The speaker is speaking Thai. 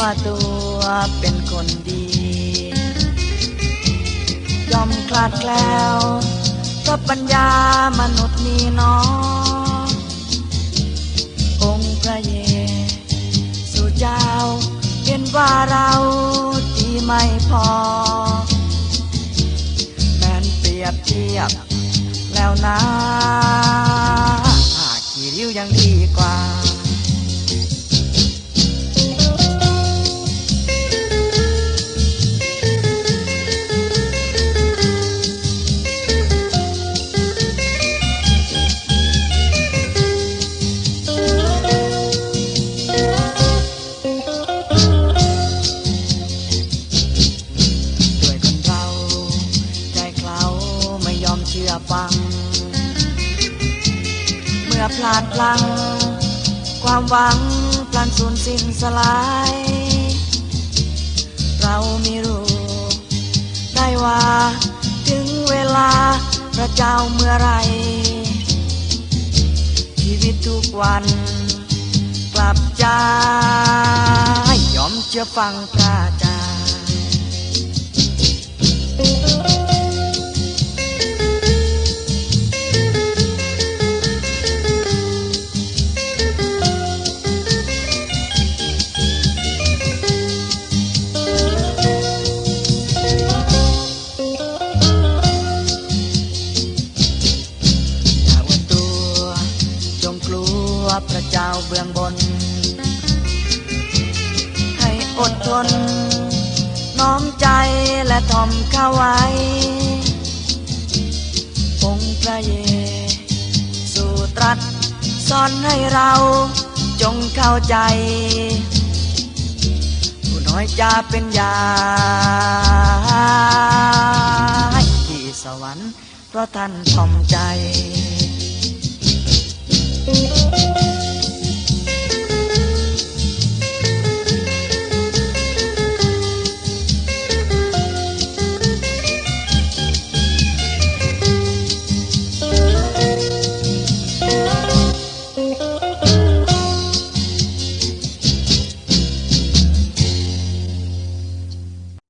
ว่าตัวเป็นคนดียอมคลาดแคล้วก็ปัญญามนุษย์นี่น้ององค์พระเยสุเจ้าเห็นว่าเราที่ไม่พอ แม้นเปรียบเทียบแล้วนะหากกี่ริ้วยังดีกว่า เชื่อฟัง เมื่อพลาดพลังความหวังพลันสูญสิ้นสลาย เราไม่รู้ ได้ว่า ถึงเวลาพระเจ้าเมื่อไร ชีวิตทุกวันกลับใจยอมเชื่อฟังพระเจ้าอย่ เจ้าเบื้องบน ให้อดทน น้อมใจและทอมเข้าไว้องค์พระเยซูตรัสสอนให้เราจงเข้าใจ ผู้น้อยจะเป็นใหญ่ที่สวรรค์เพราะท่านทอมใจ